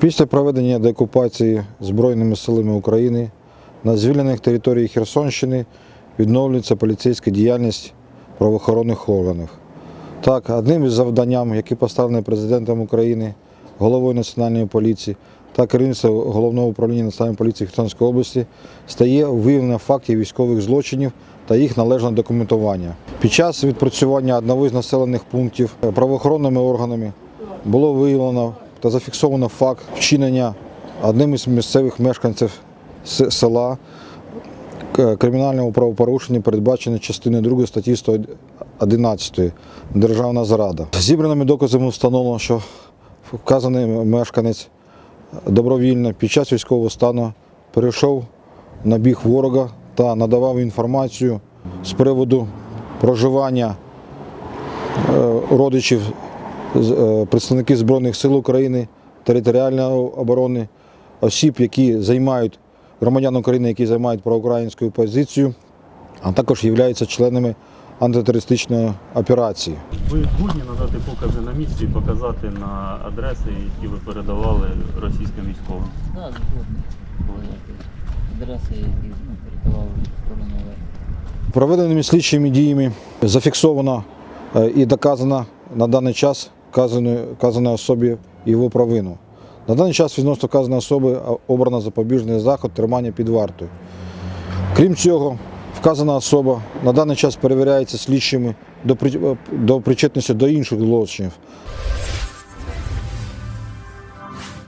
Після проведення деокупації Збройними силами України на звільнених територіях Херсонщини відновлюється поліцейська діяльність правоохоронних органів. Так, одним із завданням, які поставлені президентом України, головою Національної поліції та керівництвом головного управління Національної поліції Херсонської області, стає виявлення фактів військових злочинів та їх належне документування. Під час відпрацювання одного із населених пунктів правоохоронними органами було виявлено та зафіксовано факт вчинення одним із місцевих мешканців села кримінального правопорушення, передбачене частиною 2 статті 111 Державна зрада. Зібраними доказами встановлено, що вказаний мешканець добровільно під час військового стану перейшов на біг ворога та надавав інформацію з приводу проживання е, родичів е, Збройних сил України, територіальної оборони, осіб, які займають громадян України, які займають проукраїнську позицію, а також являються членами антитерористичної операції. Ви згодні надати покази на місці і показати на адреси, які ви передавали російським військовим? Да, згодні. Адреси, які ну, передавали в сторону Проведеними слідчими діями зафіксовано е, і доказано на даний час вказаної особі його провину. На даний час відносно вказаної особи е, обрано запобіжний заход тримання під вартою. Крім цього, вказана особа на даний час перевіряється слідчими до, до причетності до інших злочинів.